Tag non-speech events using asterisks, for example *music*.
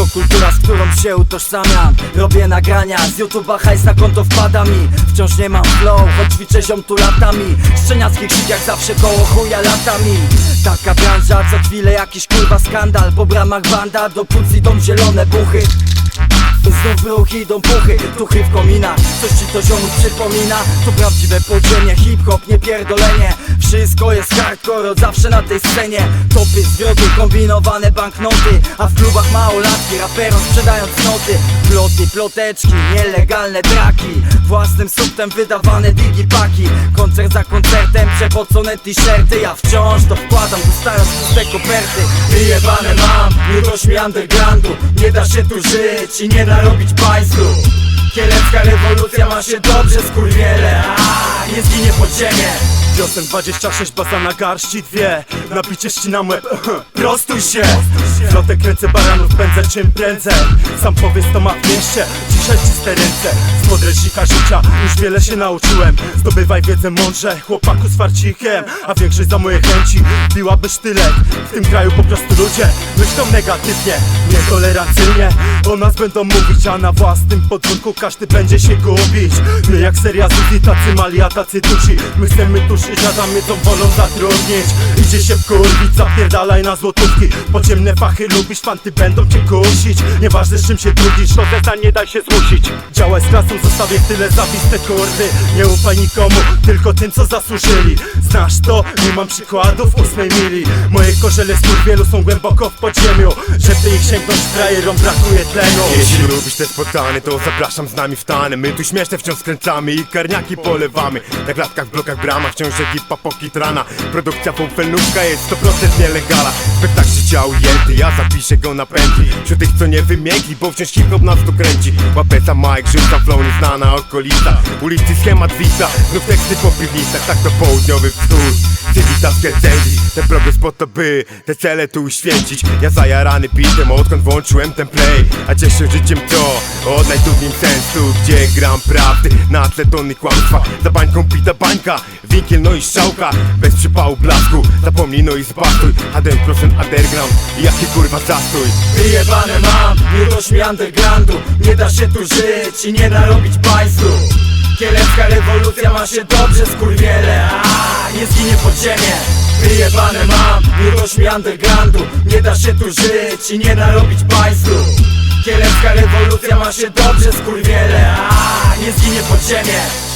To kultura, z którą się utożsamiam. Robię nagrania, z YouTube'a hajs na konto wpada mi. Wciąż nie mam flow, choć ćwiczę ziom tu latami. Szczeniacki krzyk jak zawsze koło chuja latami Taka branża, co chwilę jakiś kurwa skandal. Po bramach banda, do płuc idą zielone buchy Znów ruch idą puchy, tuchy w kominach. Coś ci to ziomu przypomina To prawdziwe podziemie, hip-hop, nie pierdolenie. Wszystko jest hardcore od zawsze na tej scenie. Topy, zwroty, kombinowane banknoty. A w klubach małolatki, raperom sprzedając noty. Ploty, ploteczki, nielegalne draki. Własnym subtem wydawane digipaki. Koncert za koncertem, przepocone t-shirty Ja wciąż to wkładam, dostając puste koperty Wyjebane mam, miłość mi undergroundu Nie da się tu żyć i nie narobić państwu. Kielecka rewolucja ma się dobrze, skurwiele A nie zginie pod ziemię Wiosem 26 baza na garści dwie. Nabicie ścinam łeb, *laughs* prostuj się. Flotę kręcę baranów, pędzę czym prędzej. Sam powiedz to ma w mieście, dzisiaj czyste ręce. Z podręcznika życia już wiele się nauczyłem. Zdobywaj wiedzę mądrze, chłopaku z farcikiem. A większość za moje chęci biłaby sztylet. W tym kraju po prostu ludzie myślą negatywnie Nietolerancyjnie o nas będą mówić A na własnym podwórku każdy będzie się gubić. My jak seria Zuzi, tacy mali, a tacy dusi. My chcemy tuż i żadamy co wolą zatrudnić. Idzie się wkurwić, zapierdalaj na złotówki. Podziemne fachy lubisz, fanty będą cię kusić. Nieważne z czym się trudzisz, to zeza nie daj się zmusić. Działaj z klasą, zostawię tyle zawiste kurwy. Nie ufaj nikomu, tylko tym co zasłużyli. Znasz to? Nie mam przykładów ósmej mili. Moje korzele z wielu są głęboko w podziemiu. Żeby ich sięgnąć frajerom brakuje tlenu. Jeśli lubisz te spotkanie, to zapraszam z nami w tany. My tu śmieszne wciąż skręcamy i karniaki polewamy. Na klatkach, blokach, bramach wciąż ekipa pokitrana. Produkcja półfelnówka jest 100% nielegalna. Spektakl życia ujęty, ja zapiszę go na pętli Wśród tych co nie wymiękli, bo wciąż hip-hop nas tu kręci. Łapeta Mike, rzuca flow nieznana okolica Ulicy schemat wita, znów teksty po piwnicach Tak to południowy wschód Cywita recenzji, ten progres po to by Te cele tu uświęcić. Ja zajarany bitem, odkąd włączyłem ten play. A cieszę życiem to, odnajdu w nim sens tu Gdzie gram prawdy, na tle tony kłamstwa Za bańką pita bańka, winkiel no i strzałka Bez przypału blasku, zapomnij no i zbastuj A 1% underground, jaki kurwa zastój? Wyjebane mam, miłość mi undergroundu Nie da się tu żyć i nie narobić państwu. Kielecka rewolucja ma się dobrze, skurwiele A nie zginie pod ziemię. Wyjebane mam, miłość mi undergroundu Nie da się tu żyć i nie narobić państwu. Kielecka rewolucja ma się dobrze, skurwiele A nie zginie pod ziemię